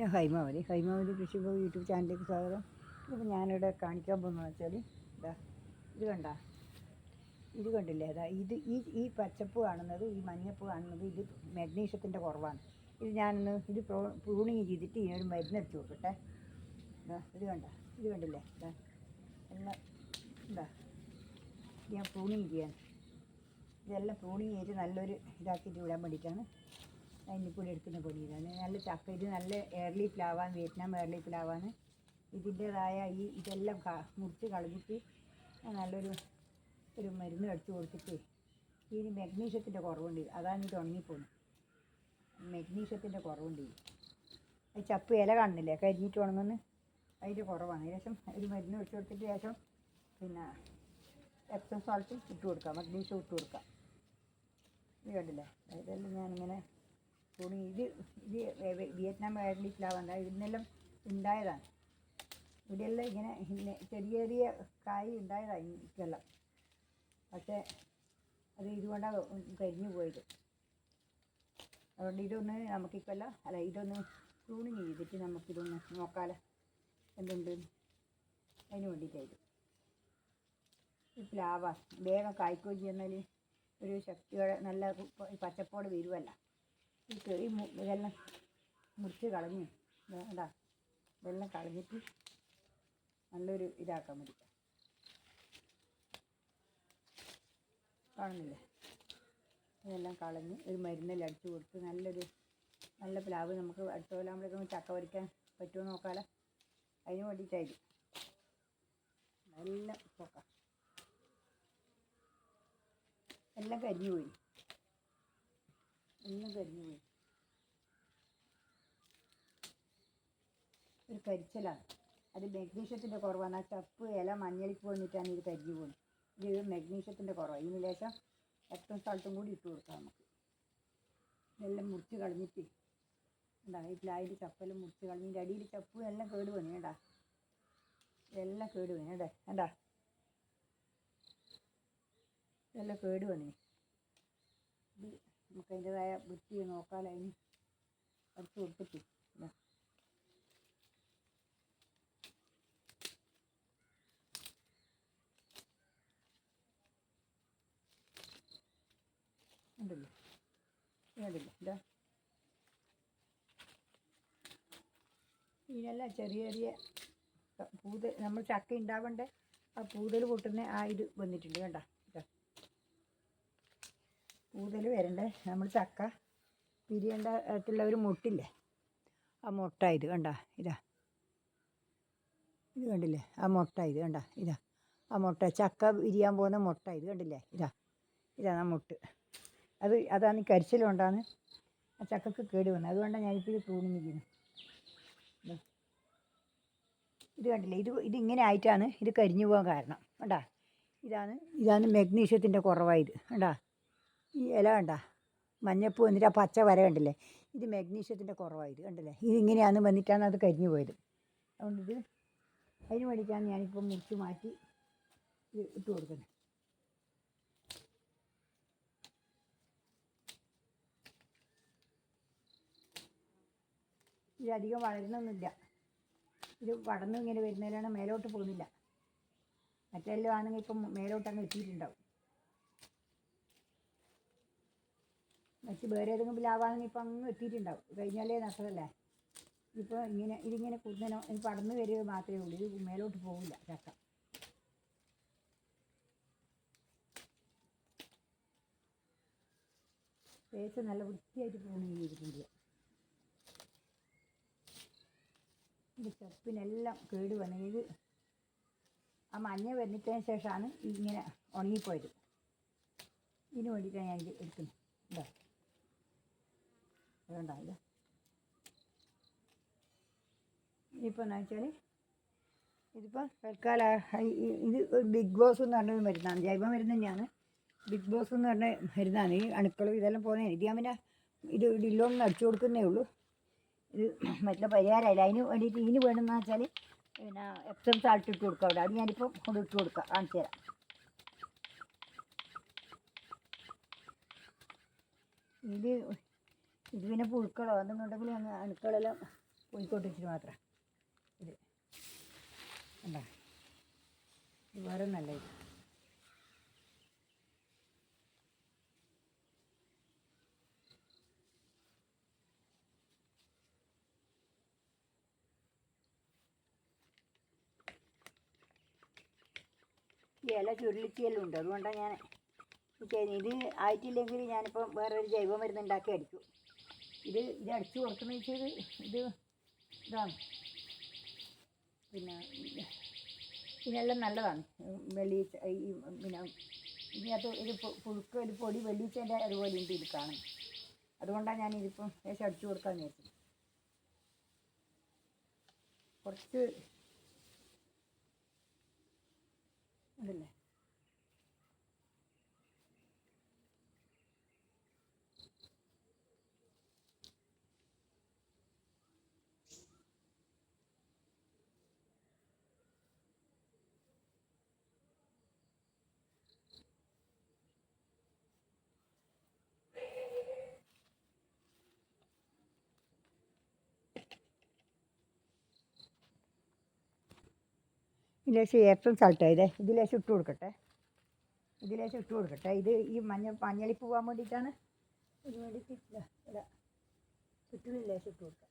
ഞാൻ ഹൈമാവലി. ഹൈമാവലി കൃഷിഭവൻ യൂട്യൂബ് ചാനലിലേക്ക് സ്വാഗതം. ഇതിപ്പോൾ ഞാനിവിടെ കാണിക്കാൻ പോകുന്നത് വെച്ചാൽ ഇതാ ഇത് കണ്ട? ഇത് കണ്ടില്ലേ? അതാ ഇത് ഈ ഈ പച്ചപ്പ് കാണുന്നത് ഈ മഞ്ഞപ്പ് കാണുന്നത് ഇത് മെഗ്നീഷ്യത്തിന്റെ കുറവാണ്. ഇത് ഞാനൊന്ന് ഇത് പ്രോ പ്രൂണിങ് ചെയ്തിട്ട് ഇതിനൊരു മരുന്ന് അടിച്ചു കൊടുക്കട്ടെ. ഇതാ കണ്ട? ഇത് കണ്ടില്ലേ? ഇതാ എല്ലാം എന്താ ഞാൻ പ്രൂണിങ് ചെയ്യാൻ. ഇതെല്ലാം പ്രൂണിങ് ചെയ്ത് നല്ലൊരു ഇതാക്കിയിട്ട് വിടാൻ വേണ്ടിയിട്ടാണ് അതിനിപ്പോൾ എടുക്കുന്ന പൊടി ഇതാണ് നല്ല ചക്ക ഇത് നല്ല എയർലി പ്ലാവാണ് വിയറ്റ്നാം എയർലി പ്ലാവാണ്. ഇതിന്റേതായ ഈ ഇതെല്ലാം മുറിച്ച് കളഞ്ഞിട്ട് നല്ലൊരു ഒരു മരുന്ന് അടിച്ചു കൊടുത്തിട്ട് ഇതിന് മഗ്നീഷ്യത്തിന്റെ കുറവുണ്ട്. അതാണ് ഇത് ഉണങ്ങിപ്പോകുന്നത് മഗ്നീഷ്യത്തിന്റെ കുറവുണ്ട്. ഈ ചപ്പ് ഇല കാണുന്നില്ലേ? കരിഞ്ഞിട്ട് ഉണങ്ങുന്നു അതിന്റെ കുറവാണ്. ശേഷം ഒരു മരുന്ന് വെച്ച് കൊടുത്തിട്ട് ശേഷം പിന്നെ എക്സം സോൾട്ട് ഇട്ട് കൊടുക്കാം. മഗ്നീഷ്യം ഇട്ട് കൊടുക്കാം. ഇത് കണ്ടില്ലേ? ഇതെല്ലാം ഞാനിങ്ങനെ തുണി. ഇത് ഇത് വെ- വെ- വിയറ്റ്നാം വയർലി ഇന്നെല്ലാം ഉണ്ടായതാണ്. ഇവിടെയെല്ലാം ഇങ്ങനെ ചെറിയ ചെറിയ കായ് ഉണ്ടായതാണ് എനിക്കെല്ലാം പക്ഷേ അത് ഇതുകൊണ്ടാണ് കരിഞ്ഞു പോയത്. അതുകൊണ്ട് ഇതൊന്ന് നമുക്കിപ്പല്ല അല്ല ഇതൊന്ന് പ്രൂണിങ് ചെയ്തിട്ട് നമുക്കിതൊന്ന് നോക്കാലോ. എന്തുണ്ട്? അതിന് വേണ്ടിയിട്ടായത് ഈ പ്ലാവ. വേഗം കായ്ക്കുകയും ചെയ്യുന്നതിൽ ഒരു ശക്തിയോടെ നല്ല പച്ചപ്പോടെ വരുമല്ല ഈ ഇതെല്ലാം മുറിച്ച് കളഞ്ഞ് വേണ്ട ഇതെല്ലാം കളഞ്ഞിട്ട് നല്ലൊരു ഇതാക്കാൻ മതി കാണുന്നില്ലേ? ഇതെല്ലാം കളഞ്ഞ് ഒരു മരുന്നെല്ലാം അടിച്ചു കൊടുത്ത് നല്ലൊരു നല്ല പ്ലാവ് നമുക്ക് അടുത്ത കൊല്ലാകുമ്പോഴേക്കും ചക്ക പറിക്കാൻ പറ്റുമോ നോക്കാലോ. അതിന് വേണ്ടിയിട്ടായിരിക്കും. നല്ല നോക്കാം എല്ലാം കരിഞ്ഞു പോയി. എല്ലാം കരിഞ്ഞു പോയി. ഒരു കരിച്ചലാണ്. അത് മഗ്നീഷ്യത്തിന്റെ കുറവാണ്. ആ ചപ്പ് ഇല മഞ്ഞളിക്ക് വന്നിട്ടാണ് ഇത് കരിഞ്ഞു പോകുന്നത് ഇത് മഗ്നീഷ്യത്തിന്റെ കുറവാണ്. ഇതിന് ലേശം എത്ര സ്ഥലത്തും കൂടി ഇട്ട് കൊടുക്കാം നമുക്ക്. ഇതെല്ലാം മുറിച്ച് കളഞ്ഞിട്ട് കണ്ടോ? ഈ പ്ലാവിന്റെ ചപ്പെല്ലാം മുറിച്ച് കളഞ്ഞിട്ട് അടിയിൽ ചപ്പ് എല്ലാം കേട് വന്നു കേട്ടാ ഇതെല്ലാം കേട് വന്നു കണ്ടോ? കണ്ടാ? ഇതെല്ലാം കേട് വന്നു. ഇത് നമുക്ക് അതിന്റെതായ വൃത്തി നോക്കാൻ അതിന് അടുത്ത് കൊടുത്തിട്ട്. ഉണ്ടല്ലോ. കണ്ടില്ലേ ഇതാ ഇതിനെല്ലാം ചെറിയ ചെറിയ പൂത നമ്മൾ ചക്ക ഉണ്ടാവണ്ടേ ആ പൂതൽ പൊട്ടുന്ന ആ ഇത് വന്നിട്ടുണ്ട്. കണ്ട? ഇതാ വരണ്ട? നമ്മൾ ചക്ക പിരിയേണ്ട ഒരു മുട്ടില്ലേ? ആ മുട്ട ഇത് കണ്ട ഇതാ. ഇത് കണ്ടില്ലേ? ആ മുട്ട ഇത് കണ്ട ഇതാ. ആ മുട്ട ചക്ക വിരിയാൻ പോകുന്ന മുട്ട ഇത് കണ്ടില്ലേ? ഇതാ ഇതാണ് ആ മുട്ട്. അത് അതാണ് ഈ കരിച്ചിലുകൊണ്ടാണ് ആ ചക്കക്ക് കേട് വന്നത്. അതുകൊണ്ടാണ് ഞാനിപ്പോൾ ഇത് ദാ. ഇത്. കണ്ടില്ലേ? ഇത് ഇതിങ്ങനെ ആയിട്ടാണ് ഇത് കരിഞ്ഞു പോകാൻ കാരണം. കണ്ടാ? ഇതാണ് ഇതാണ് മഗ്നീഷ്യത്തിന്റെ കുറവായത്. കണ്ടാ? ഈ ഇല വേണ്ട മഞ്ഞപ്പൂ വന്നിട്ട് ആ പച്ച വര കണ്ടില്ലേ? ഇത് മഗ്നീഷ്യത്തിന്റെ കുറവായത് കണ്ടില്ലേ? ഇങ്ങനെയാന്ന് വന്നിട്ടാണ് അത് കരിഞ്ഞു പോയത്. അതുകൊണ്ട് ഇത് അതിന് വേണ്ടിയിട്ടാണ് ഞാനിപ്പോൾ മുറിച്ച് മാറ്റി ഇട്ട് കൊടുക്കുന്നത്. ഇതധികം വളരുന്നൊന്നുമില്ല. ഇത് വടന്നു ഇങ്ങനെ വരുന്നതിലാണ് മേലോട്ട് പോകുന്നില്ല. മറ്റെല്ലാം ആണെങ്കിൽ ഇപ്പം മേലോട്ട് അങ്ങ് എത്തിയിട്ടുണ്ടാവും. മറ്റ് വേറെ ഏതെങ്കിലും പ്ലാവാണെങ്കിൽ ഇപ്പം അങ്ങ് എത്തിയിട്ടുണ്ടാവും. കഴിഞ്ഞാലേ നഷ്ടമല്ലേ? ഇപ്പോൾ ഇങ്ങനെ ഇതിങ്ങനെ കുന്നനോ ഇത് പടന്ന് വരിക മാത്രമേ ഉള്ളൂ. ഇത് മേലോട്ട് പോകില്ല ചക്ക. തേച്ച് നല്ല വൃത്തിയായിട്ട് പ്രൂണിങ് ചെയ്തിട്ടുണ്ട് ഇത് ചപ്പിനെല്ലാം കേട് വന്നു ഇത് ആ മഞ്ഞ വന്നിട്ടതിന് ശേഷമാണ് ഇങ്ങനെ ഉണങ്ങിപ്പോയത്. ഇതിന് വേണ്ടിയിട്ടാണ് ഞാൻ ഇത്. എടുക്കുന്നത് ഇതാ ഇപ്പോൾ എന്താ വെച്ചാൽ ഇതിപ്പോൾ തൽക്കാലം ഇത് ബിഗ് ബോസ് എന്ന് പറഞ്ഞൊരു മരുന്നാണ്. ജൈവ മരുന്ന് തന്നെയാണ്. ബിഗ് ബോസ് എന്ന് പറഞ്ഞ മരുന്നാണ്. ഈ അണുക്കളും ഇതെല്ലാം പോകുന്നതാണ് ഇത് ഞാൻ പിന്നെ ഇത് ഡില്ലോന്ന് അടിച്ചു കൊടുക്കുന്നേ ഉള്ളൂ. ഇത് മറ്റുള്ള പരിഹാരമല്ല അതിന് വേണ്ടിയിട്ട് ഇതിന് വേണമെന്ന് വെച്ചാൽ പിന്നെ എപ്സം സാൾട്ട് ഇട്ട് കൊടുക്കുക അവിടെ. അത് ഞാനിപ്പോൾ കൊണ്ട് ഇട്ട് കൊടുക്കാം. കാണിച്ചു തരാം. ഇത് ഇത് പിന്നെ പുഴുക്കളോ എന്തെങ്കിലും ഉണ്ടെങ്കിൽ അങ്ങ് അണുക്കളെല്ലാം കോഴിക്കോട്ട് വെച്ചിട്ട് മാത്രം. ഇത് എന്താ ഇത് വേറെ നല്ല ഇത്. ഇല ചുരുളിച്ചിയെല്ലാം ഉണ്ട് അതുകൊണ്ടാണ് ഞാൻ ഇത് ആയിട്ടില്ലെങ്കിൽ ഞാനിപ്പം വേറൊരു ജൈവ മരുന്ന് ഉണ്ടാക്കി അടിക്കും ഇത് ഇത് അടിച്ചു കൊടുക്കുന്ന വെച്ചാൽ ഇത് ഇതാണ്. പിന്നെ ഇതിനെല്ലാം നല്ലതാണ്. വെള്ളീച്ച ഈ പിന്നെ ഇതിനകത്ത് ഒരു പുഴുക്ക് ഒരു പൊടി വെള്ളീച്ചേന്റെ അതുപോലെ ഉണ്ട് ഇത് കാണും. അതുകൊണ്ടാണ് ഞാൻ ഇതിപ്പം ലേശം അടിച്ചു കൊടുക്കാമെന്ന് വിചാരിച്ചത്. കുറച്ച് അതല്ലേ ഇതിലേശം ഏപ്രം സാൾട്ടോ ഇതേ ഇതിലേശം ഇട്ട് കൊടുക്കട്ടെ. ഇതിലേശ് ഇട്ട് കൊടുക്കട്ടെ. ഇത് ഈ മഞ്ഞ മഞ്ഞളി പോകാൻ വേണ്ടിയിട്ടാണ്. ഇത് വേണ്ടിയിട്ട് ഇല്ല ഇതാ. ചുറ്റിലും ലേശം ഇട്ട് കൊടുക്കാം.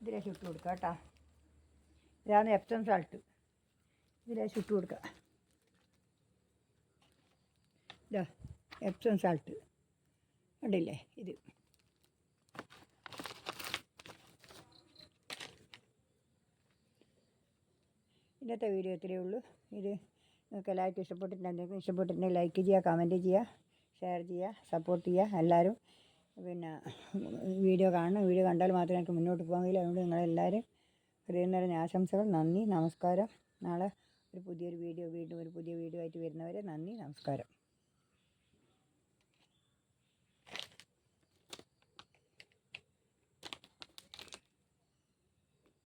ഇതിലേശം ഇട്ട് കൊടുക്കാം കേട്ടോ. ഇതാണ് എപ്സം സാൾട്ട് ഇതിലേശ് ഇട്ട് കൊടുക്കാം. ഇതാ എപ്സം സാൾട്ട് ഉണ്ടല്ലേ ഇത്. ഇന്നത്തെ വീഡിയോ ഇത്രയേ ഉള്ളൂ. ഇത് നിങ്ങൾക്ക് എല്ലാവർക്കും ഇഷ്ടപ്പെട്ടിട്ടുണ്ടെങ്കിൽ ഇഷ്ടപ്പെട്ടിട്ടുണ്ടെങ്കിൽ ലൈക്ക് ചെയ്യുക കമന്റ് ചെയ്യുക ഷെയർ ചെയ്യുക സപ്പോർട്ട് ചെയ്യുക എല്ലാവരും. പിന്നെ വീഡിയോ കാണണം. വീഡിയോ കണ്ടാൽ മാത്രമേ എനിക്ക് മുന്നോട്ട് പോകാൻ കഴിയില്ല അതുകൊണ്ട് നിങ്ങളെല്ലാവരും ഹൃദയം നിറഞ്ഞ ആശംസകൾ. നന്ദി നമസ്കാരം. നാളെ ഒരു പുതിയൊരു വീഡിയോ വീണ്ടും ഒരു പുതിയ വീഡിയോ ആയിട്ട് വരുന്നവരെ നന്ദി നമസ്കാരം.